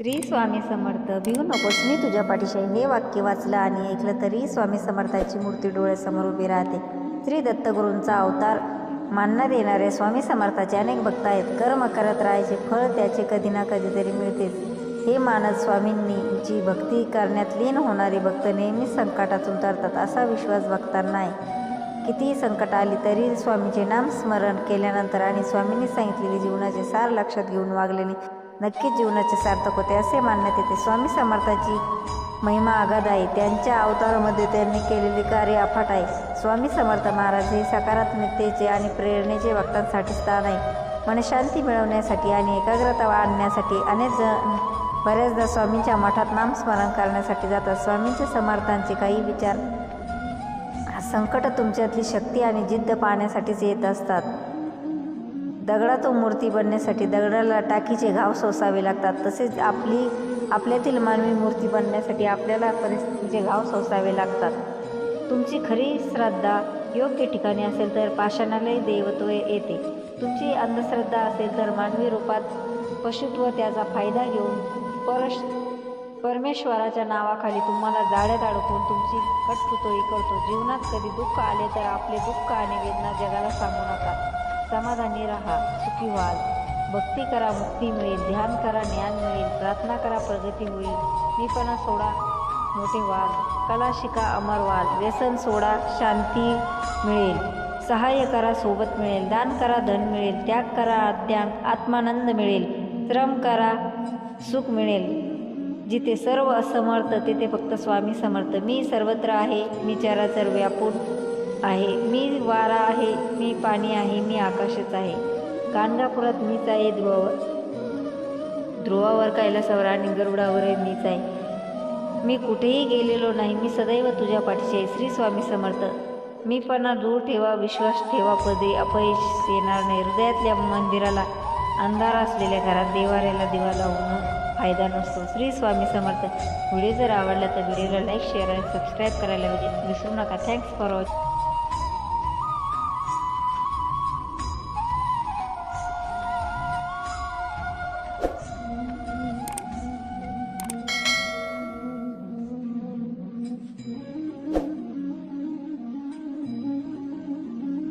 श्री स्वामी समर्थ भिवू नकोस. मी तुझ्या पाठीशी हे वाक्य वाचलं आणि ऐकलं तरी स्वामी समर्थाची मूर्ती डोळ्यासमोर उभी राहते. श्री दत्तगुरूंचा अवतार मानण्यात येणारे स्वामी समर्थाचे अनेक भक्त आहेत. कर्म करत राहायचे फळ त्याचे कधी ना कधीतरी मिळतेच. हे मानत स्वामींनीची भक्ती करण्यात लीन होणारे भक्त नेहमीच संकटातून उतरतात असा विश्वास भक्तांना आहे. कितीही संकट आली तरी स्वामीचे नाम स्मरण केल्यानंतर आणि स्वामींनी सांगितलेले जीवनाचे सार लक्षात घेऊन वागल्याने नक्कीच जीवनाचे सार्थक होते असे मानण्यात येते. स्वामी समर्थाची महिमा आगाध आहे. त्यांच्या अवतारामध्ये त्यांनी केलेले कार्य अफाट आहे. स्वामी समर्थ महाराज हे सकारात्मकतेचे आणि प्रेरणेचे भक्तांसाठी स्थान आहे. मनशांती मिळवण्यासाठी आणि एकाग्रता आणण्यासाठी अनेक जण बऱ्याचदा स्वामींच्या मठात नामस्मरण करण्यासाठी जातात. स्वामींच्या समर्थांचे काही विचार संकट तुमच्यातली शक्ती आणि जिद्द पाहण्यासाठीच येत असतात. दगडातून मूर्ती बनण्यासाठी दगडाला टाकीचे घाव सोसावे लागतात. तसेच आपली आपल्यातील मानवी मूर्ती बनण्यासाठी आपल्याला परिस्थितीचे घाव सोसावे लागतात. तुमची खरी श्रद्धा योग्य ठिकाणी असेल तर पाषाणालय देवत्व येते. तुमची अंधश्रद्धा असेल तर मानवी रूपात पशुत्व त्याचा फायदा घेऊन परश परमेश्वराच्या नावाखाली तुम्हाला जाळ्यात अडकून तुमची कटपुतळी करतो. जीवनात कधी दुःख आले तर आपले दुःख आणि वेदना जगाला सांगू नका. समाधानी राहा सुखी व्हाल भक्ती करा मुक्ती मिळेल. ध्यान करा ज्ञान मिळेल. प्रार्थना करा प्रगती होईल. मीपणा सोडा मोठे व्हाल कला शिका अमर व्हाल व्यसन सोडा शांती मिळेल. सहाय्य करा सोबत मिळेल. दान करा धन मिळेल. त्याग करा अद्यांक आत्मानंद मिळेल. श्रम करा सुख मिळेल. जिथे सर्व असमर्थ तिथे फक्त स्वामी समर्थ. मी सर्वत्र आहे. मी चराचर व्यापून आहे. मी वारा आहे मी पाणी आहे मी आकाशच आहे. गाणगापुरात मीच आहे ध्रुवावर. ध्रुवावर कैलासावर आणि गरुडावरही मीच आहे. मी कुठेही गेलेलो नाही मी सदैव तुझ्या पाठीशी आहे. श्री स्वामी समर्थ. मीपणा दूर ठेवा विश्वास ठेवा पदे अपयश येणार नाही. हृदयातल्या मंदिराला अंधार असलेल्या घरात देवाऱ्याला दिवा लावून फायदा नसतो. श्री स्वामी समर्थ. व्हिडिओ जर आवडला तर व्हिडिओला लाईक शेअर आणि सबस्क्राईब करायला विसरू नका. Thanks for watching